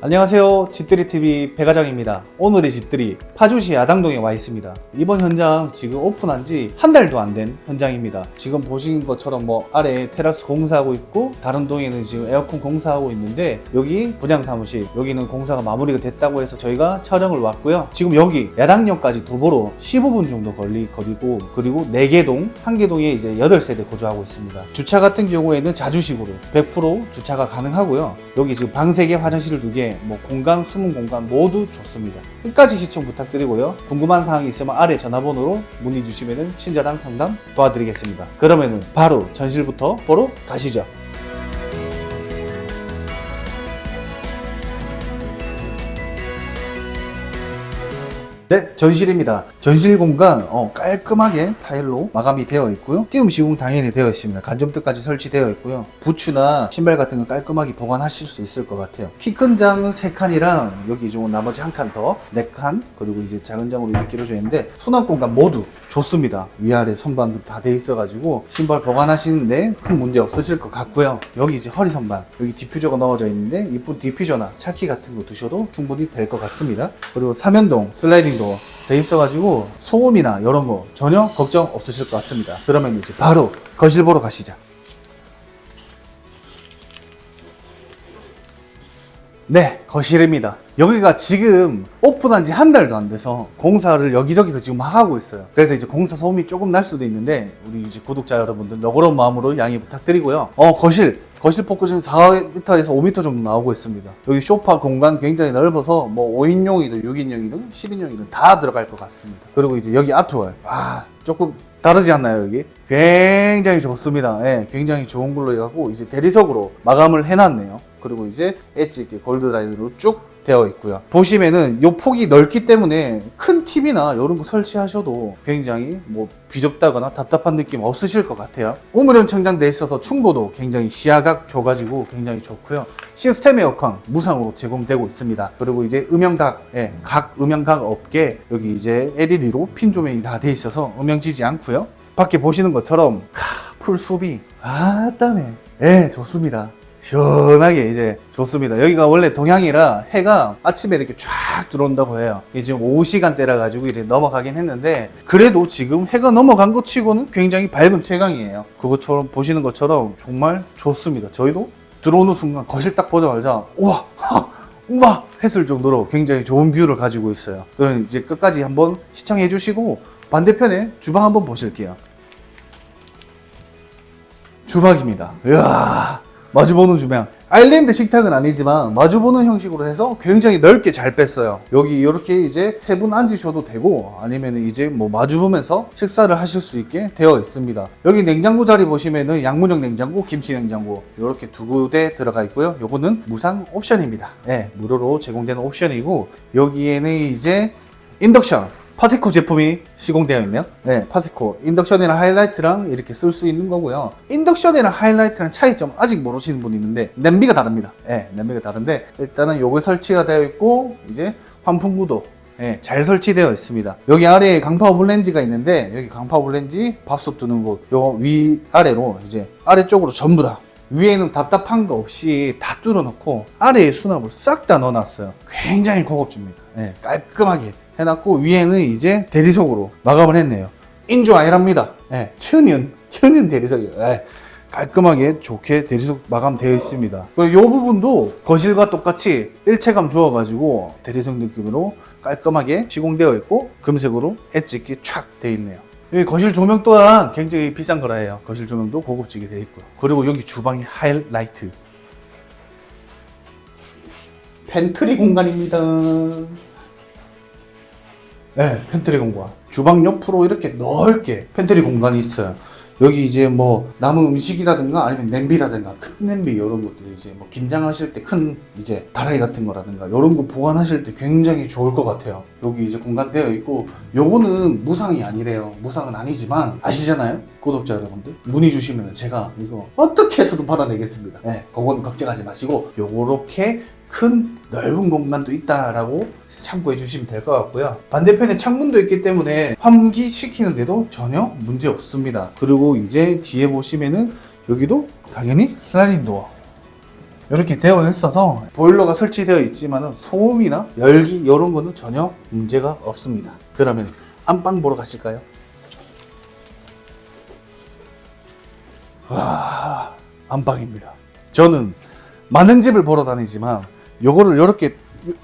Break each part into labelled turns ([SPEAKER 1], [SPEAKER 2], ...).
[SPEAKER 1] 안녕하세요. 집들이TV 배가장입니다. 오늘의 집들이 파주시 야당동에 와 있습니다. 이번 현장 지금 오픈한 지 한 달도 안 된 현장입니다. 지금 보신 것처럼 뭐 아래에 테라스 공사하고 있고 다른 동에는 지금 에어컨 공사하고 있는데 여기 분양 사무실 여기는 공사가 마무리가 됐다고 해서 저희가 촬영을 왔고요. 지금 여기 야당역까지 도보로 15분 정도 걸리 거리고 그리고 4개 동, 1개 동에 이제 8세대 거주하고 있습니다. 주차 같은 경우에는 자주식으로 100% 주차가 가능하고요. 여기 지금 방 3개, 화장실 2개, 뭐 공간, 숨은 공간 모두 좋습니다. 끝까지 시청 부탁드리고요. 궁금한 사항이 있으면 아래 전화번호로 문의 주시면 친절한 상담 도와드리겠습니다. 그러면은 바로 전실부터 보러 가시죠. 네, 전실입니다. 전실 공간 어, 깔끔하게 타일로 마감이 되어 있고요. 띄움 시공 당연히 되어 있습니다. 간접등까지 설치되어 있고요. 부츠나 신발 같은 거 깔끔하게 보관하실 수 있을 것 같아요. 키 큰 장 3칸이랑 여기 좀 나머지 한 칸 더, 4칸, 그리고 이제 작은 장으로 이렇게 이루어져 있는데 수납 공간 모두 좋습니다. 위아래 선반도 다 돼 있어가지고 신발 보관하시는데 큰 문제 없으실 것 같고요. 여기 이제 허리 선반, 여기 디퓨저가 넣어져 있는데 이쁜 디퓨저나 차키 같은 거 두셔도 충분히 될 것 같습니다. 그리고 삼연동 슬라이딩 도어 돼 있어가지고 소음이나 이런 거 전혀 걱정 없으실 것 같습니다. 그러면 이제 바로 거실 보러 가시죠. 네, 거실입니다. 여기가 지금 오픈한 지 한 달도 안 돼서 공사를 여기저기서 지금 하고 있어요. 그래서 이제 공사 소음이 조금 날 수도 있는데 우리 이제 구독자 여러분들 너그러운 마음으로 양해 부탁드리고요. 어, 거실. 거실 폭구는 4m에서 5m 정도 나오고 있습니다. 여기 소파 공간 굉장히 넓어서 뭐 5인용이든 6인용이든 10인용이든 다 들어갈 것 같습니다. 그리고 이제 여기 아트월. 아, 조금 다르지 않나요, 여기? 굉장히 좋습니다. 예, 굉장히 좋은 걸로 해갖고 이제 대리석으로 마감을 해놨네요. 그리고 이제 엣지 있게 골드 라인으로 쭉 되어 있고요. 보시면은 요 폭이 넓기 때문에 큰 TV나 이런 거 설치하셔도 굉장히 뭐 비좁다거나 답답한 느낌 없으실 것 같아요. 우물형 청장돼 있어서 충고도 굉장히 시야각 줘가지고 굉장히 좋고요. 시스템 에어컨 무상으로 제공되고 있습니다. 그리고 이제 음영각, 예, 각 음영각 없게 여기 이제 LED로 핀 조명이 다 돼 있어서 음영 지지 않고요. 밖에 보시는 것처럼 하, 풀 수비 아따네 예 좋습니다 시원하게 이제 좋습니다. 여기가 원래 동향이라 해가 아침에 이렇게 쫙 들어온다고 해요. 이게 지금 오후 시간대라 가지고 이렇게 넘어가긴 했는데 그래도 지금 해가 넘어간 것 치고는 굉장히 밝은 채광이에요. 그것처럼 보시는 것처럼 정말 좋습니다. 저희도 들어오는 순간 거실 딱 보자마자 우와! 우와! 했을 정도로 굉장히 좋은 뷰를 가지고 있어요. 그럼 이제 끝까지 한번 시청해 주시고 반대편에 주방 한번 보실게요. 주방입니다. 이야, 마주보는 주방. 아일랜드 식탁은 아니지만 마주보는 형식으로 해서 굉장히 넓게 잘 뺐어요. 여기 이렇게 이제 세 분 앉으셔도 되고 아니면 이제 뭐 마주보면서 식사를 하실 수 있게 되어 있습니다. 여기 냉장고 자리 보시면은 양문형 냉장고, 김치 냉장고 이렇게 두 군데 들어가 있고요. 요거는 무상 옵션입니다. 네, 무료로 제공되는 옵션이고 여기에는 이제 인덕션 파세코 제품이 시공되어 있네요. 네, 파세코. 인덕션이랑 하이라이트랑 이렇게 쓸 수 있는 거고요. 인덕션이랑 하이라이트랑 차이점 아직 모르시는 분이 있는데 냄비가 다릅니다. 네, 냄비가 다른데 일단은 요거 설치가 되어 있고 이제 환풍구도 예, 잘 설치되어 있습니다. 여기 아래에 강파워 블렌지가 있는데 여기 강파워 블렌지 밥솥 두는 곳, 요 위 아래로 이제 아래쪽으로 전부 다 위에는 답답한 거 없이 다 뚫어놓고 아래에 수납을 싹 다 넣어놨어요. 굉장히 고급집니다. 예, 깔끔하게 해놨고 위에는 이제 대리석으로 마감을 했네요. 인조 아니랍니다. 예, 천연 천연 대리석이에요. 예, 깔끔하게 좋게 대리석 마감되어 있습니다. 그리고 이 부분도 거실과 똑같이 일체감 주어가지고 대리석 느낌으로 깔끔하게 시공되어 있고 금색으로 엣지 있게 촥 되어 있네요. 여기 거실 조명 또한 굉장히 비싼 거라 해요. 거실 조명도 고급지게 되어 있고요. 그리고 여기 주방이 하이라이트. 팬트리 공간입니다. 네, 팬트리 공간. 주방 옆으로 이렇게 넓게 팬트리 공간이 있어요. 여기 이제 뭐 남은 음식이라든가 아니면 냄비라든가 큰 냄비 이런 것들 이제 뭐 김장하실 때 큰 이제 다라이 같은 거라든가 이런 거 보관하실 때 굉장히 좋을 것 같아요. 여기 이제 공간 되어 있고 요거는 무상이 아니래요. 무상은 아니지만 아시잖아요, 구독자 여러분들. 문의 주시면 제가 이거 어떻게 해서든 받아내겠습니다. 네, 그건 걱정하지 마시고 요렇게 큰 넓은 공간도 있다라고 참고해 주시면 될 것 같고요. 반대편에 창문도 있기 때문에 환기 시키는데도 전혀 문제 없습니다. 그리고 이제 뒤에 보시면은 여기도 당연히 슬라이딩 도어. 이렇게 되어 있어서 보일러가 설치되어 있지만 소음이나 열기 이런 거는 전혀 문제가 없습니다. 그러면 안방 보러 가실까요? 와 안방입니다. 저는 많은 집을 보러 다니지만 요거를 이렇게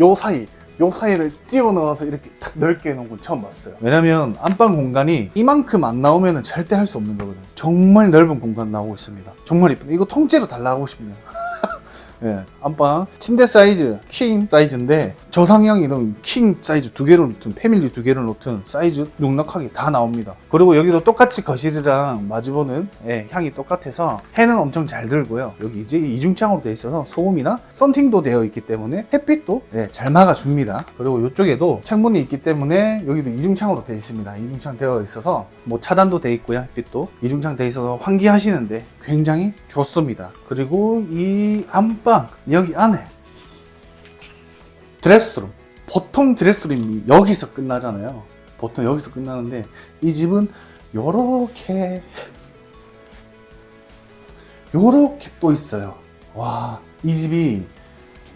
[SPEAKER 1] 요, 요 사이 요 사이를 띄워 넣어서 이렇게 탁 넓게 해놓은 건 처음 봤어요. 왜냐면 안방 공간이 이만큼 안 나오면 절대 할 수 없는 거거든요. 정말 넓은 공간 나오고 있습니다. 정말 이쁘다. 이거 통째로 달라고 싶네요. 예, 안방 침대 사이즈 킹 사이즈인데 저상향 이런 킹 사이즈 두 개를 놓든 패밀리 두 개를 놓든 사이즈 넉넉하게 다 나옵니다. 그리고 여기도 똑같이 거실이랑 마주보는 예, 향이 똑같아서 해는 엄청 잘 들고요. 여기 이제 이중창으로 되어 있어서 소음이나 썬팅도 되어 있기 때문에 햇빛도 예, 잘 막아줍니다. 그리고 이쪽에도 창문이 있기 때문에 여기도 이중창으로 되어 있습니다. 이중창 되어 있어서 뭐 차단도 되어 있고요. 햇빛도 이중창 되어 있어서 환기하시는데 굉장히 좋습니다. 그리고 이 안방 여기 안에 드레스룸 보통 드레스룸이 여기서 끝나잖아요. 보통 여기서 끝나는데 이 집은 요렇게 요렇게 또 있어요. 와, 이 집이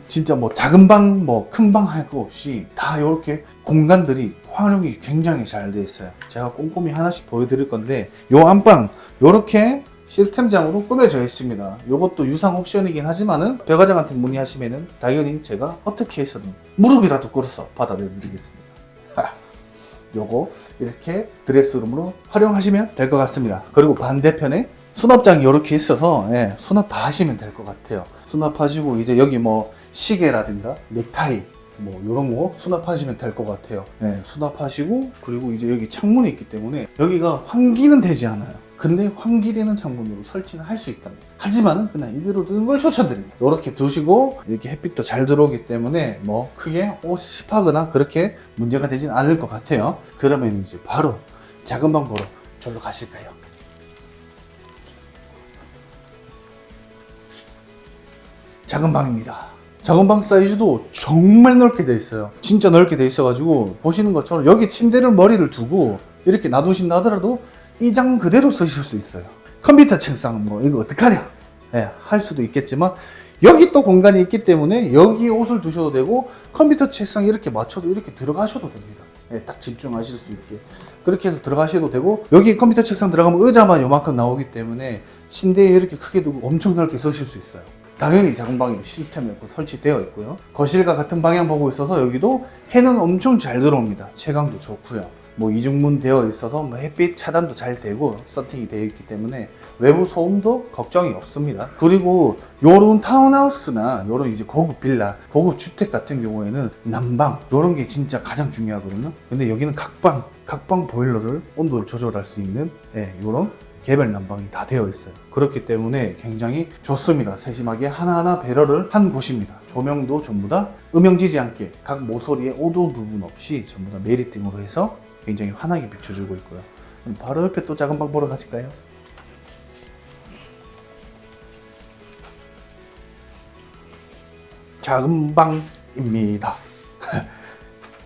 [SPEAKER 1] 진짜 뭐 작은 방, 뭐 큰 방 할 거 없이 다 이렇게 공간들이 활용이 굉장히 잘 돼 있어요. 제가 꼼꼼히 하나씩 보여드릴 건데 요 안방 요렇게 시스템장으로 꾸며져 있습니다. 요것도 유상 옵션이긴 하지만은 배과장한테 문의하시면은 당연히 제가 어떻게 해서든 무릎이라도 꿇어서 받아내드리겠습니다. 하, 요거 이렇게 드레스룸으로 활용하시면 될 것 같습니다. 그리고 반대편에 수납장이 이렇게 있어서 예, 수납 다 하시면 될 것 같아요. 수납하시고 이제 여기 뭐 시계라든가 넥타이 뭐 이런 거 수납하시면 될 것 같아요. 예, 수납하시고 그리고 이제 여기 창문이 있기 때문에 여기가 환기는 되지 않아요. 근데 환기되는 창문으로 설치는 할 수 있답니다. 하지만은 그냥 이대로 두는 걸 추천드립니다. 이렇게 두시고 이렇게 햇빛도 잘 들어오기 때문에 뭐 크게 옷이 습하거나 그렇게 문제가 되진 않을 것 같아요. 그러면 이제 바로 작은 방 보러 절로 가실까요? 작은 방입니다. 작은 방 사이즈도 정말 넓게 돼 있어요. 진짜 넓게 돼 있어가지고 보시는 것처럼 여기 침대를 머리를 두고 이렇게 놔두신다 하더라도 이 장 그대로 쓰실 수 있어요. 컴퓨터 책상 뭐 이거 어떡하냐? 예, 할 수도 있겠지만 여기 또 공간이 있기 때문에 여기 옷을 두셔도 되고 컴퓨터 책상 이렇게 맞춰도 이렇게 들어가셔도 됩니다. 예, 딱 집중하실 수 있게 그렇게 해서 들어가셔도 되고 여기 컴퓨터 책상 들어가면 의자만 요만큼 나오기 때문에 침대에 이렇게 크게 두고 엄청 넓게 쓰실 수 있어요. 당연히 작은 방에 시스템이 설치되어 있고요. 거실과 같은 방향 보고 있어서 여기도 해는 엄청 잘 들어옵니다. 채광도 좋고요. 뭐 이중문 되어 있어서 뭐 햇빛 차단도 잘 되고 서팅이 되어 있기 때문에 외부 소음도 걱정이 없습니다. 그리고 요런 타운하우스나 요런 이제 고급 빌라, 고급 주택 같은 경우에는 난방 요런 게 진짜 가장 중요하거든요. 근데 여기는 각방, 각방 보일러를 온도를 조절할 수 있는 예, 요런 개별 난방이 다 되어 있어요. 그렇기 때문에 굉장히 좋습니다. 세심하게 하나하나 배려를 한 곳입니다. 조명도 전부 다 음영지지 않게 각 모서리에 어두운 부분 없이 전부 다 메리팅으로 해서 굉장히 환하게 비춰주고 있고요. 바로 옆에 또 작은 방 보러 가실까요? 작은 방입니다.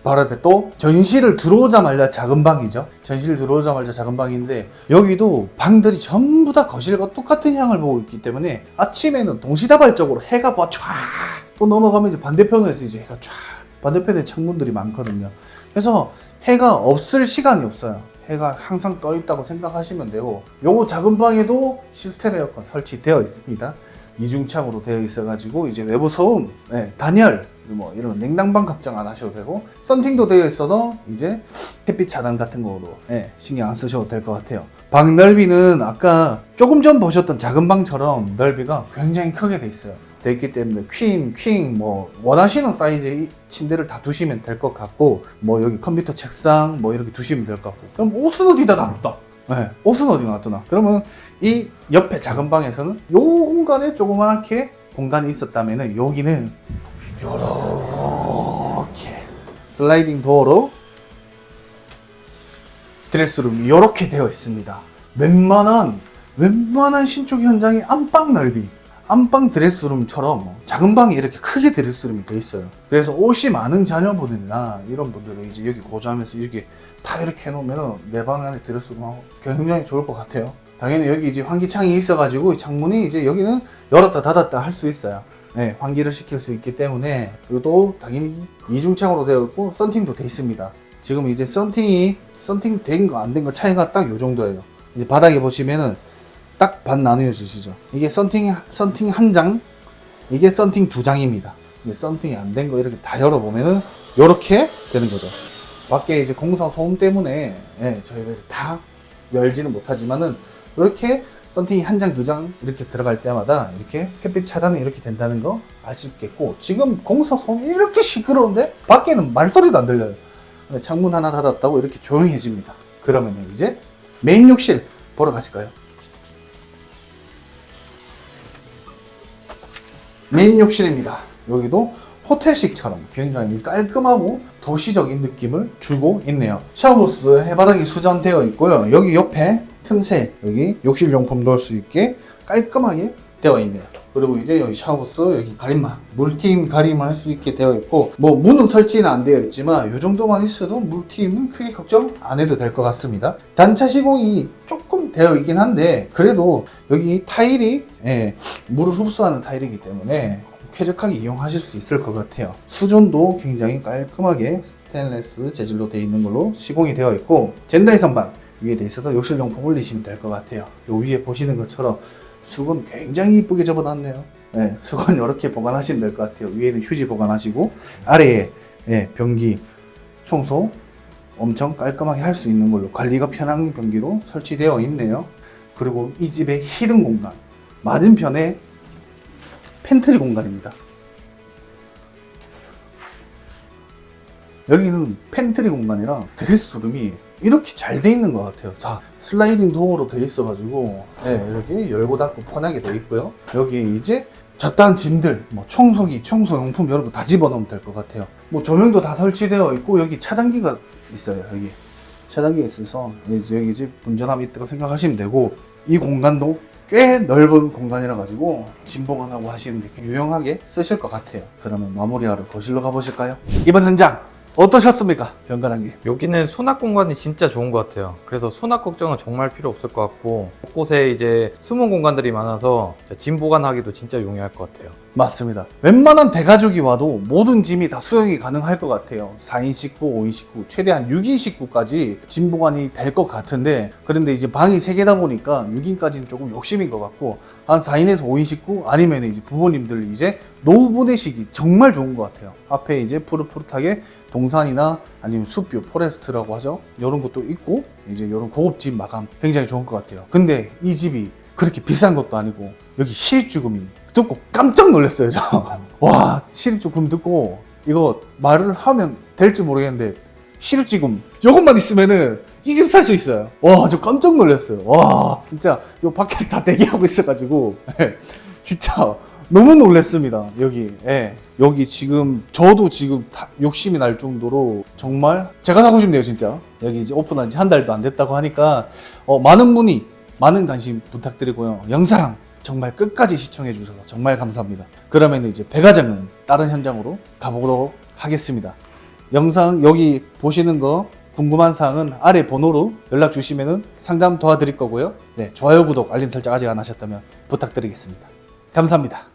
[SPEAKER 1] 바로 옆에 또 전시를 들어오자마자 작은 방이죠. 전시를 들어오자마자 작은 방인데 여기도 방들이 전부 다 거실과 똑같은 향을 보고 있기 때문에 아침에는 동시다발적으로 해가 뭐 쫙또 넘어가면 이제 반대편에서 이제 해가 쫙 반대편에 창문들이 많거든요. 그래서 해가 없을 시간이 없어요. 해가 항상 떠 있다고 생각하시면 되고 요거 작은 방에도 시스템 에어컨 설치되어 있습니다. 이중창으로 되어 있어가지고 이제 외부 소음, 네, 단열 뭐 이런 냉난방 걱정 안 하셔도 되고 썬팅도 되어 있어서 이제 햇빛 차단 같은 거로 예, 신경 안 쓰셔도 될 것 같아요. 방 넓이는 아까 조금 전 보셨던 작은 방처럼 넓이가 굉장히 크게 돼 있어요. 돼 있기 때문에 퀸, 퀸 뭐 원하시는 사이즈의 침대를 다 두시면 될 것 같고 뭐 여기 컴퓨터 책상 뭐 이렇게 두시면 될 것 같고 그럼 옷은 어디다 놔뒀다? 네, 옷은 어디 놔두나? 그러면 이 옆에 작은 방에서는 요 공간에 조그맣게 공간이 있었다면은 여기는 요렇게 슬라이딩 도어로 드레스룸이 이렇게 되어 있습니다. 웬만한 웬만한 신축 현장의 안방 넓이, 안방 드레스룸처럼 작은 방이 이렇게 크게 드레스룸이 되어 있어요. 그래서 옷이 많은 자녀분들이나 이런 분들은 이제 여기 고조하면서 이렇게 다 이렇게 해놓으면 내 방 안에 드레스룸하고 굉장히 좋을 것 같아요. 당연히 여기 이제 환기창이 있어가지고 이 창문이 이제 여기는 열었다 닫았다 할 수 있어요. 네, 환기를 시킬 수 있기 때문에 이것도 당연히 이중창으로 되어 있고 썬팅도 돼 있습니다. 지금 이제 썬팅이 썬팅 된 거 안 된 거 차이가 딱 요 정도예요. 이제 바닥에 보시면은 딱 반 나누어지시죠. 이게 썬팅 썬팅 한 장, 이게 썬팅 두 장입니다. 썬팅이 안 된 거 이렇게 다 열어보면은 이렇게 되는 거죠. 밖에 이제 공사 소음 때문에 예, 저희가 다 열지는 못하지만은 이렇게 썬팅이 한 장, 두 장 이렇게 들어갈 때마다 이렇게 햇빛 차단이 이렇게 된다는 거 아시겠고 지금 공사 소음이 이렇게 시끄러운데 밖에는 말소리도 안 들려요. 창문 하나 닫았다고 이렇게 조용해집니다. 그러면 이제 메인 욕실 보러 가실까요? 메인 욕실입니다. 여기도 호텔식처럼 굉장히 깔끔하고 도시적인 느낌을 주고 있네요. 샤워부스 해바라기 수전되어 있고요. 여기 옆에 틈새 여기 욕실 용품 넣을 수 있게 깔끔하게 되어 있네요. 그리고 이제 여기 샤워부스 여기 가림막 물팀 가림을 할 수 있게 되어 있고 뭐 문은 설치는 안 되어 있지만 이 정도만 있어도 물팀은 크게 걱정 안 해도 될 것 같습니다. 단차 시공이 조금 되어 있긴 한데 그래도 여기 타일이 예, 물을 흡수하는 타일이기 때문에 쾌적하게 이용하실 수 있을 것 같아요. 수준도 굉장히 깔끔하게 스테인레스 재질로 되어 있는 걸로 시공이 되어 있고 젠다이 선반 위에 돼 있어서 욕실용품 올리시면 될 것 같아요. 요 위에 보시는 것처럼 수건 굉장히 이쁘게 접어놨네요. 네, 수건 이렇게 보관하시면 될 것 같아요. 위에는 휴지 보관하시고 아래에 예, 변기 청소 엄청 깔끔하게 할 수 있는 걸로 관리가 편한 변기로 설치되어 있네요. 그리고 이 집의 히든 공간 맞은편에 팬트리 공간입니다. 여기는 팬트리 공간이랑 드레스룸이 이렇게 잘 돼 있는 것 같아요. 자, 슬라이딩 도어로 돼 있어가지고, 네, 이렇게 열고 닫고 편하게 돼 있고요. 여기에 이제 잡다한 짐들, 뭐 청소기, 청소용품 여러분 다 집어넣으면 될 것 같아요. 뭐 조명도 다 설치되어 있고, 여기 차단기가 있어요, 여기. 차단기가 있어서, 이제 여기 집 운전함이 있다고 생각하시면 되고, 이 공간도 꽤 넓은 공간이라 가지고 짐 보관하고 하시는데 유용하게 쓰실 것 같아요. 그러면 마무리하러 거실로 가보실까요? 이번 현장 어떠셨습니까? 병가단기.
[SPEAKER 2] 여기는 수납 공간이 진짜 좋은 것 같아요. 그래서 수납 걱정은 정말 필요 없을 것 같고 곳곳에 이제 숨은 공간들이 많아서 짐 보관하기도 진짜 용이할 것 같아요.
[SPEAKER 1] 맞습니다. 웬만한 대가족이 와도 모든 짐이 다 수용이 가능할 것 같아요. 4인 식구, 5인 식구, 최대한 6인 식구까지 짐 보관이 될 것 같은데, 그런데 이제 방이 3개다 보니까 6인까지는 조금 욕심인 것 같고, 한 4인에서 5인 식구, 아니면 이제 부모님들 이제 노후 보내시기 정말 좋은 것 같아요. 앞에 이제 푸릇푸릇하게 동산이나 아니면 숲뷰, 포레스트라고 하죠. 이런 것도 있고, 이제 이런 고급집 마감 굉장히 좋은 것 같아요. 근데 이 집이 그렇게 비싼 것도 아니고, 여기 실입주금이 듣고 깜짝 놀랐어요, 저. 와, 실입주금 듣고 이거 말을 하면 될지 모르겠는데 실입주금 이것만 있으면은 이 집 살 수 있어요. 와, 저 깜짝 놀랐어요. 와, 진짜 요 밖에 다 대기하고 있어가지고 예, 진짜 너무 놀랐습니다. 여기, 예. 여기 지금 저도 지금 다 욕심이 날 정도로 정말 제가 사고 싶네요, 진짜. 여기 이제 오픈한 지 한 달도 안 됐다고 하니까 어, 많은 분이 많은 관심 부탁드리고요. 영상 정말 끝까지 시청해 주셔서 정말 감사합니다. 그러면 이제 배가장은 다른 현장으로 가보도록 하겠습니다. 영상 여기 보시는 거 궁금한 사항은 아래 번호로 연락 주시면 상담 도와드릴 거고요. 네, 좋아요, 구독, 알림 설정 아직 안 하셨다면 부탁드리겠습니다. 감사합니다.